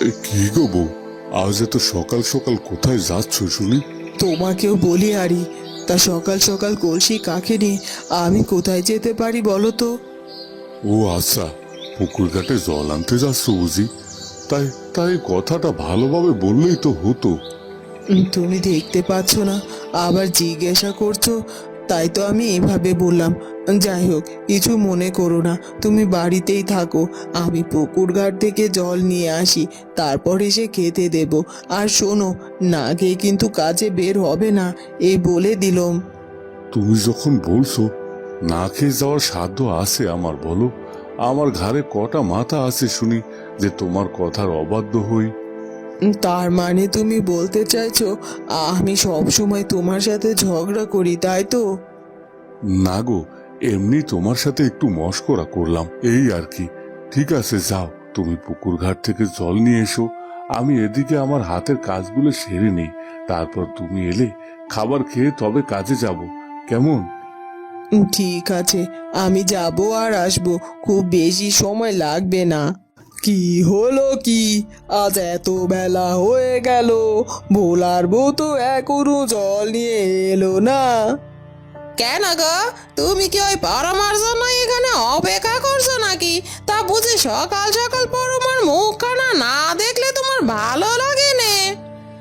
কি গো বউ? আজ এত সকাল সকাল কোথায় যাচ্ছ শুনি? তোমাকেও বলি আরি তা সকাল সকাল কলসি কাকে নিয়ে আমি কোথায় যেতে পারি বলো তো? ও আচ্ছা পুকুর ঘাটে জল আনতে যাচ্ছ বুঝি। তাই তাই কথাটা ভালোভাবে বললেই তো হতো। তুমি দেখতে পাচ্ছ না আবার জিজ্ঞাসা করছ তাই তো আমি এভাবে বললাম। যাই হোক, কিছু মনে করো না, তুমি বাড়িতেই থাকো। আমি পুকুর ঘাট থেকে জল নিয়ে আসি, তারপর এসে খেতে দেব। আর শোনো, না খেয়ে কিন্তু কাজে বের হবে না এই বলে দিলুম। তুমি যখন বলছো, না খেয়ে যাওয়ার সাধ্য আছে আমার, বলো। আমার ঘাড়ে কটা মাথা আছে শুনি, যে তোমার কথার অবাধ্য হই। তার মানে তুমি বলতে চাইছো আমি সব সময় তোমার সাথে ঝগড়া করি তাই তো? না গো এমনি তোমার সাথে একটু মস্করা করলাম এই আর কি। ঠিক আছে যাও তুমি পুকুর ঘাট থেকে জল নিয়ে এসো। আমি এদিকে আমার হাতের কাজগুলো সেরে নেই। তারপর তুমি এলে খাবার খেয়ে তবে কাজে যাব। কেমন? ঠিক আছে আমি যাব আর আসব খুব বেশি সময় লাগবে না। কি হলো কি? আজ এত বেলা হয়ে গেল। ভোলার বউ তো এখনও জল নিয়ে এলো না। কেন গো? তুমি কি ওই পরমার জন্য এখানে অপেক্ষা করছ নাকি? তা বুঝি সকাল সকাল পরমার মুখখানা না দেখলে তোমার ভালো লাগে?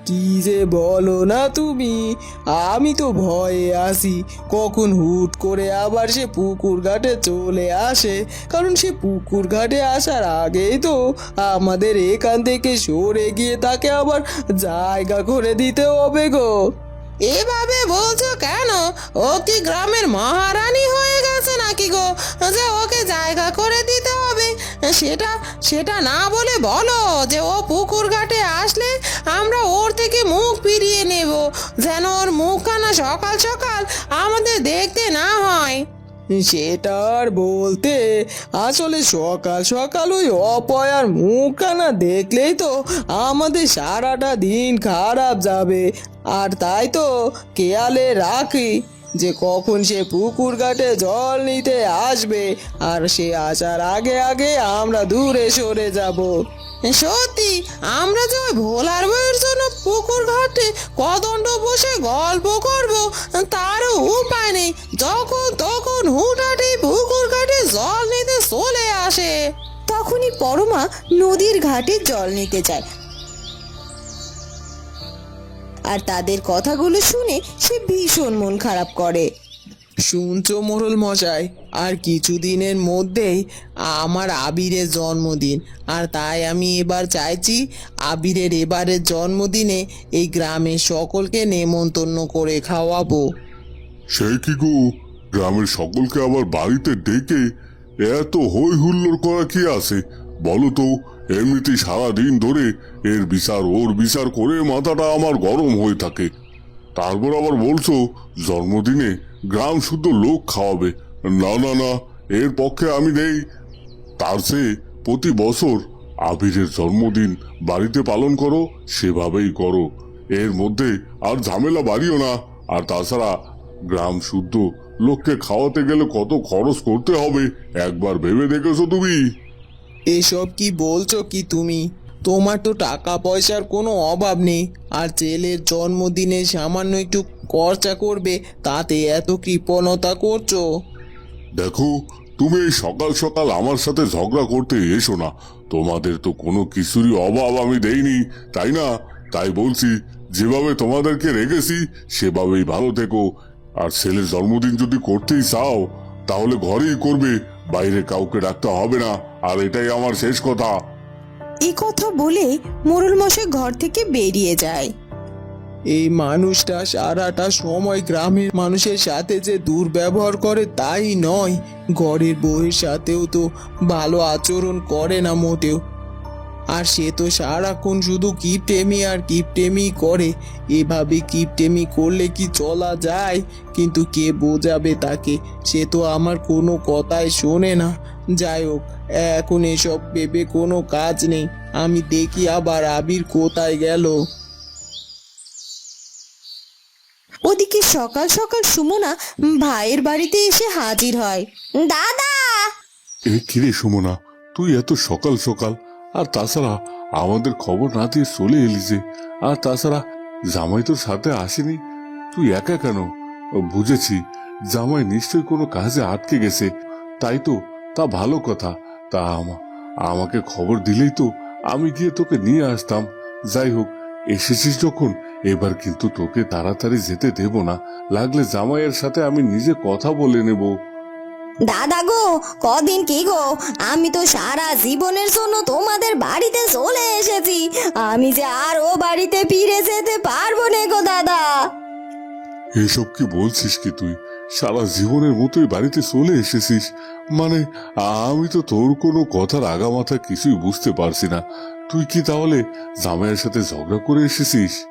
কি যে বলো না তুমি? আমি তো ভয়ে আসি কখন হুট করে আবার সে পুকুর ঘাটে চলে আসে? কারণ সে পুকুর ঘাটে আসার আগেই তো আমাদের এখান থেকে সরে গিয়ে তাকে আবার জায়গা করে দিতে হবে গো। এভাবে বলছো কেন? ও কি গ্রামের মহারানী হয়ে গেছে নাকি গো? যে ওকে জায়গা করে দিতে হবে। সেটা সেটা না বলে বলো যে ও পুকুর ঘাটে আসলে আমরা ওর থেকে মুখ ফিরিয়ে নেব, যেন ওর মুখখানা সকাল সকাল আমাদের দেখতে না হয়। সেটা আর বলতে, আসলে সকাল সকাল ওই অপয়ার মুখখানা দেখলেই তো আমাদের সারাটা দিন খারাপ যাবে। আর তাই তো কেয়ালে রাখি। যে কখন সে পুকুর ঘাটে জল নিতে আসবে আর সে আসার আগে আগে আমরা দূরে সরে যাব। সত্যি? আমরা যে ভোলার বইয়ের জন্য পুকুর ঘাটে কদণ্ড বসে গল্প করব তারও উপায় নেই। যখন তখন হুটাটি পুকুর ঘাটে জল নিতে চলে আসে। তখনই পরমা নদীর ঘাটে জল নিতে যায়। আর তাদের কথাগুলো শুনে সে ভীষণ মন খারাপ করে। শুনছো মোরল মশাই আর কিছুদিনের মধ্যেই আমার আবিরের জন্মদিন আর তাই আমি এবার চাইছি আবিরের এবারের জন্মদিনে এই গ্রামের সকলকে নেমন্তন্ন করে খাওয়াবো। সেই কি গো গ্রামের সকলকে আবার বাড়িতে ডেকে এত হই হুল্লোড় করা কি আছে? বলো তো এমনিতেই সারাদিন ধরে এর বিচার, ওর বিচার করে মাথাটা আমার গরম হয়ে থাকে। তারপর আবার বলছো, জন্মদিনে গ্রাম শুদ্ধ লোক খাওয়াবে। না না না, এর পক্ষে আমি নেই। তার চেয়ে প্রতি বছর আবিরের জন্মদিন, বাড়িতে পালন করো, সেভাবেই করো। এর মধ্যে আর ঝামেলা বাড়িও না। আর তাছাড়া গ্রাম শুদ্ধ লোককে খাওয়াতে গেলে কত খরচ করতে হবে, একবার ভেবে দেখেছ তুমি? এসব কি বলছো কি তুমি? তোমার তো টাকা পয়সার কোনো অভাব নেই। আর ছেলের জন্মদিনে সামান্য একটু খরচা করবে, তাতে এত কৃপণতা করছ? দেখো, তুমি সকাল সকাল আমার সাথে ঝগড়া করতে এসো না। তোমাদের তো কোনো কিছুরই অভাব আমি দেইনি, তাই না? তাই বলছি, যেভাবে তোমাদেরকে রেখেছি, সেভাবেই ভালো থেকো। আর ছেলের জন্মদিন যদি করতেই চাও, তাহলে ঘরেই করবে, বাইরে কাউকে ডাকতে হবে না। আর এটাই আমার শেষ কথা। এই কথা বলে মোরল মশাই ঘর থেকে বেরিয়ে যায়। এই মানুষটা সারাটা সময় গ্রামের মানুষের সাথে যে দুর্ব্যবহার করে তাই নয় ঘরের বউয়ের সাথেও তো ভালো আচরণ করে না মোটেও। আর সে তো সারাক্ষণ শুধু কিপটেমি আর কিপটেমি করে। এভাবে কিপটেমি করলে কি চলা যায়? কিন্তু কে বোঝাবে তাকে? সে তো আমার কোনো কথাই শোনে না। যাই হোক এখন এসব ভেবে কোনো কাজ নেই। আমি দেখি আবার আবির কোথায় গেল। ওদিকে সকাল সকাল সুমনা ভাইয়ের বাড়িতে এসে হাজির হয়। দাদা! এ কিরে সুমনা তুই এত সকাল সকাল। আর তাছাড়া আমাদের খবর না দিয়ে চলে এলি যে। আর তাছাড়া জামাই তোর সাথে আসেনি। তুই একা কেন? বুঝেছি জামাই নিশ্চয়ই কোনো কাজে আটকে গেছে। তাই তো তা ভালো কথা। তা আমাকে খবর দিলেই তো আমি গিয়ে তোকে নিয়ে আসতাম। যাই হোক এসেছিস যখন এবার কিন্তু তোকে তাড়াতাড়ি যেতে দেব না। লাগলে জামাইয়ের সাথে আমি নিজে কথা বলে নেব। দাদা গো কদিন কি গো? আমি তো সারা জীবনের জন্য তোমাদের বাড়িতে চলে এসেছি। আমি যে আর ও বাড়িতে ফিরে যেতে পারব না গো দাদা। এসব কি বলছিস কি তুই? সারা জীবনের মতোই বাড়িতে চলে এসেছিস। মানে আমি তো তোর কোনো কথার আগামাথা কিছুই বুঝতে পারছি না। তুই কি তাহলে জামাইয়ের সাথে ঝগড়া করে এসেছিস?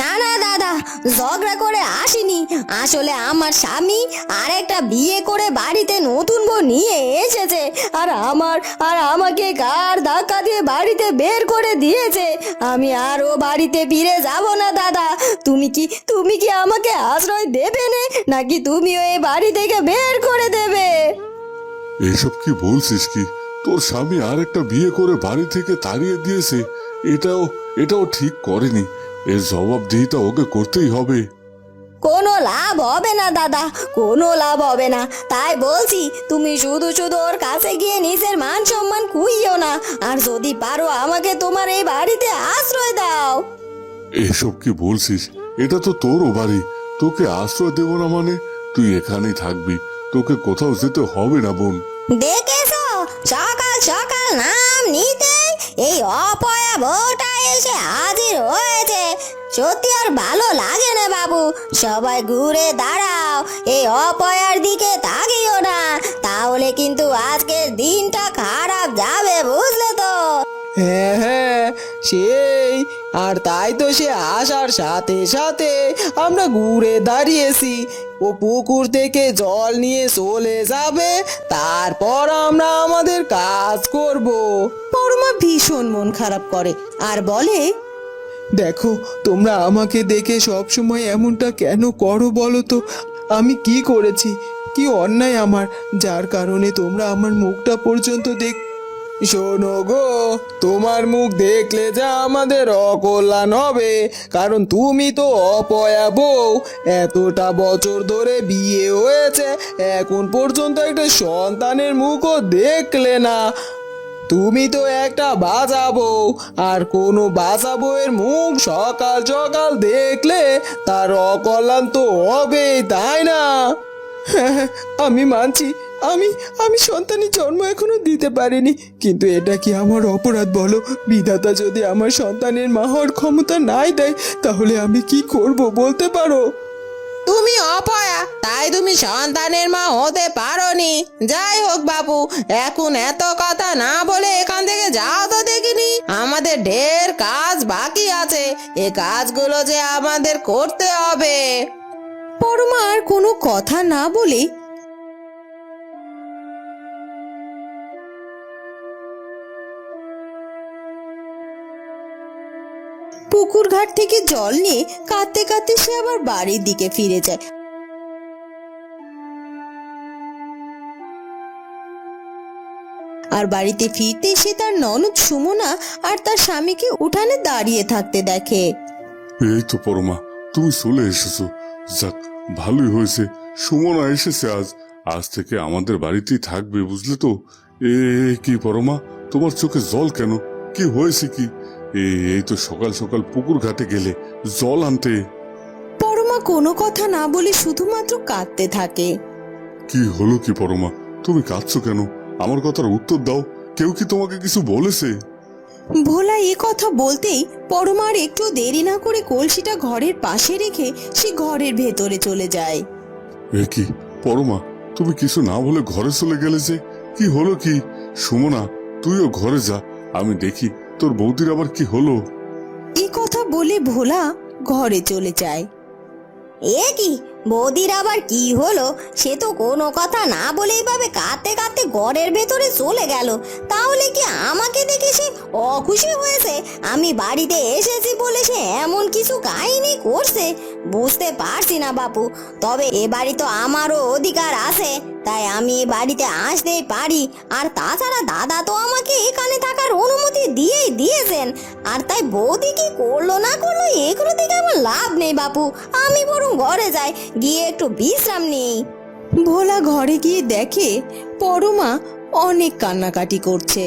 না না, দাদা, ঝগড়া করে আসিনি। আসলে আমার স্বামী আর একটা বিয়ে করে বাড়িতে নতুন বউ নিয়ে এসেছে আর আমার, আর আমাকে কার ধাক্কা দিয়ে বাড়িতে বের করে দিয়েছে। আমি আর ও বাড়িতে ফিরে যাব না, দাদা। তুমি কি তুমি কি আমাকে আশ্রয় দেবে না, নাকি তুমি ওই বাড়ি থেকে বের করে দেবে? এসব কি বলছিস কি? তোর স্বামী আর একটা বিয়ে করে বাড়ি থেকে তাড়িয়ে দিয়েছে। এটাও এটাও ঠিক করেনি। এর জবাবদিহিতা ওকে করতেই হবে। কোনো লাভ হবে না দাদা। কোনো লাভ হবে না। তাই বলছি তুমি শুধু শুধু ওর কাছে গিয়ে নিজের মান সম্মান কুইও না। আর যদি পারো আমাকে তোমার এই বাড়িতে আশ্রয় দাও। এসব কি বলছিস? এটা তো তোরও বাড়ি। তোকে আশ্রয় দেব না মানে? তুই এখানেই থাকবি। তোকে কোথাও যেতে হবে না বোন। দেখেছ? সকাল সকাল নাম নিতে এই অপয়া বউটা এসে হাজির হয়েছে। সত্যি আর ভালো লাগে না বাবু। সবাই ঘুরে দাঁড়াও। এই অপয়ার দিকে তাকিও না। তাহলে কিন্তু আজকের দিনটা খারাপ যাবে, বুঝলে তো? হ্যাঁ হ্যাঁ সেই আর তাই তো সে আসার সাথে সাথে আমরা ঘুরে দাঁড়িয়েছি। ও পুকুর থেকে জল নিয়ে চলে যাবে তারপর আমরা আমাদের কাজ করব। পরমা ভীষণ মন খারাপ করে আর বলে দেখো তোমরা আমাকে দেখে সব সময় এমনটা কেন করো বলো তো? আমি কি করেছি? কি অন্যায় আমার? যার কারণে তোমরা আমার মুখটা পর্যন্ত দেখ শোনো গো, তোমার মুখ দেখলে যা আমাদের অকল্যাণ হবে। কারণ তুমি তো অপয়া বউ এতটা বছর ধরে বিয়ে হয়েছে, এখন পর্যন্ত একটা সন্তানের মুখও দেখলে না। তুমি তো একটা বাজাবো আর কোনো বাজাবো এর মুখ সকাল সকাল দেখলে তার অকল্যাণ তো হবেই, তাই না? আমি মানছি আমি আমি সন্তানের জন্ম এখনও দিতে পারিনি। কিন্তু এটা কি আমার অপরাধ বলো? বিধাতা যদি আমার সন্তানের মা হওয়ার ক্ষমতা নাই দেয় তাহলে আমি কি করব বলতে পারো? তুমি অপয়া তাই তুমি সন্তানের মা হতে পারোনি। যাই হোক বাবু এখন এত কথা না বলে এখান থেকে যাও তো দেখিনি। আমাদের ঢের কাজ বাকি আছে। এ কাজগুলো যে আমাদের করতে হবে। পরমা আর কোনো কথা না বলে পুকুর ঘাট থেকে জল নিয়ে কাঁদতে কাঁদতে সে আবার বাড়ির দিকে ফিরে যায়। আর বাড়িতে ফিরতে সে তার ননদ সুমনা আর তার স্বামীকে উঠানে দাঁড়িয়ে থাকতে দেখে। এই তো পরমা, তুমি চলে এসেছ। যাক, ভালোই হয়েছে। সুমনা এসেছে আজ। আজ থেকে আমাদের বাড়িতেই থাকবে, বুঝলে তো? এ, কি পরমা, তোমার চোখে জল কেন? কি হয়েছে কি? এই তো সকাল সকাল পুকুর ঘাটে গেলে জল আনতে। পরমা কোনো কথা না বলে শুধুমাত্র কাঁদতে থাকে। কি হলো কি পরমা? তুমি কাঁদছো কেন? আমার কথার উত্তর দাও। কেউ কি তোমাকে কিছু বলেছে? ভোলা এ কথা বলতেই পরমার একটু দেরি না করে কলসিটা ঘরের পাশে রেখে সে ঘরের ভেতরে চলে যায়। এ কি? পরমা তুমি কিছু না বলে ঘরে চলে গেলে যে? কি হলো কি? সুমনা তুইও ঘরে যা। আমি দেখি তোর বৌদির আবার কি হলো? এই কথা বলে ভোলা ঘরে চলে যায়। এ কি, বৌদির আবার কি হলো? সে তো কোনো কথা না বলেই ভাবে কাঁদতে কাঁদতে বাড়িতে ঘরের ভেতরে চলে গেল। তাহলে কি আমাকে দেখে সে অখুশি হয়েছে? আমি বাড়িতে এসেছি বলে সে এমন কিছু কাহিনী করছে? বুঝতে পারছি না বাপু। তবে এ বাড়ি তো আমারও অধিকার আছে। তাই আমি এ বাড়িতে আসতেই পারি। আর তাছাড়া দাদা তো আমাকে এখানে থাকার অনুমতি দিয়েই দিয়েছেন। আর তাই বৌদি কি করল না করল এগুলো থেকে আমার লাভ নেই বাপু। আমি বরং ঘরে যাই, গিয়ে একটু বিশ্রাম নিই। ভোলা ঘরে গিয়ে দেখে পরমা অনেক কান্নাকাটি করছে।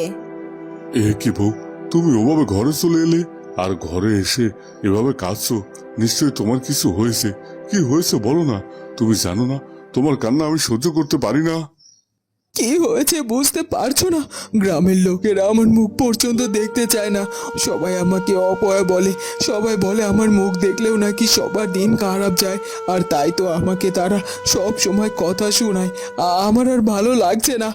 এ কি বউ, তুমি ওভাবে ঘরে চলে এলে আর ঘরে এসে এভাবে কাঁদছো? নিশ্চয়ই তোমার কিছু হয়েছে। কি হয়েছে বলো না। তুমি জানো না, তোমার কান্না আমি সহ্য করতে পারি না। কি হয়েছে বুঝতে পারছ না? গ্রামের লোকেরা আমার মুখ পর্যন্ত দেখতে চায় না। সবাই আমাকে অপয়া বলে। সবাই বলে আমার মুখ দেখলেও নাকি সবার দিন খারাপ যায়। আর তাই তো আমাকে তারা সব সময় কথা শোনায়। আমার আর ভালো লাগছে না।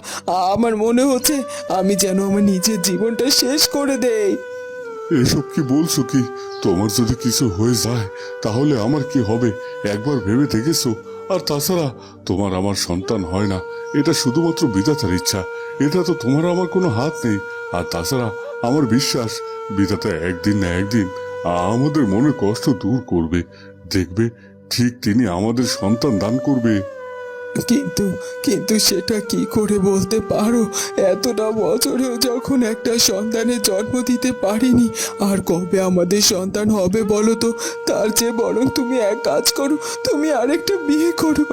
আমার মনে হচ্ছে আমি যেন আমার নিজের জীবনটা শেষ করে দেই। এসব কি বলছো কি? তোমার যদি কিছু হয়ে যায়, তাহলে আমার কি হবে? একবার ভেবে দেখেছ? আর তাছাড়া তোমার আমার সন্তান হয় না। এটা শুধুমাত্র বিধাতার ইচ্ছা। এটা তো তোমার আমার কোনো হাত নেই। আর তাছাড়া আমার বিশ্বাস, বিধাতা একদিন না একদিন আমাদের মনে কষ্ট দূর করবে। দেখবে ঠিক তিনি আমাদের সন্তান দান করবে। কিন্তু কিন্তু সেটা কি করে বলতে পারো? এতটা বছরেও যখন একটা সন্তানের জন্ম দিতে পারিনি আর কবে আমাদের সন্তান হবে বলো তো? তার চেয়ে বরং তুমি এক কাজ করো তুমি আরেকটা বিয়ে করো।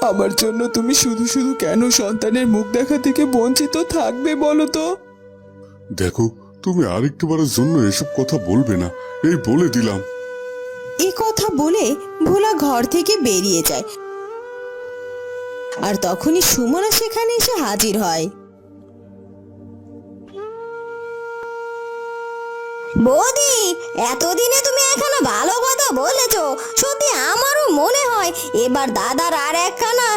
আমার জন্য তুমি শুধু শুধু কেন সন্তানের মুখ দেখা থেকে বঞ্চিত থাকবে বলো তো? দেখো তুমি আরেকটিবারের জন্য এসব কথা বলবে না এই বলে দিলাম। এ কথা বলে ভোলা ঘর থেকে বেরিয়ে যায়। আর তখনই সুমনা সেখানে এসে হাজির হয়। বৌদি, এতদিনে তুমি এখানে ভালো কথা বলেছ। সত্যি আমারও মনে হয় এবার দাদার আর একখানা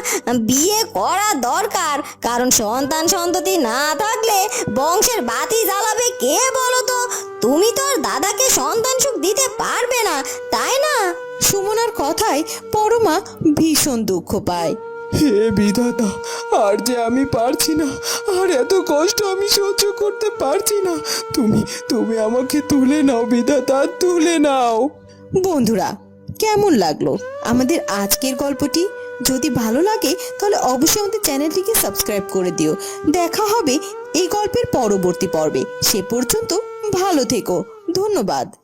বিয়ে করা দরকার। কারণ সন্তান সন্ততি না থাকলে বংশের বাতি জ্বালাবে কে বলো তো? তুমি তো আর দাদাকে সন্তান সুখ দিতে পারবে না, তাই না? সুমনার কথায় পরমা ভীষণ দুঃখ পায়। হে বিধাতা, আর যে আমি পারছি না, আর এত কষ্ট আমি সহ্য করতে পারছি না। তুমি তুমি আমাকে তুলে নাও বিধাতা, তুলে নাও। বন্ধুরা, কেমন লাগল? আমাদের আজকের গল্পটি? যদি ভালো লাগে, তাহলে অবশ্যই আমাদের চ্যানেলটিকে সাবস্ক্রাইব করে দিও। দেখা হবে এই গল্পের পরবর্তী পর্বে। সে পর্যন্ত ভালো থেকো। ধন্যবাদ।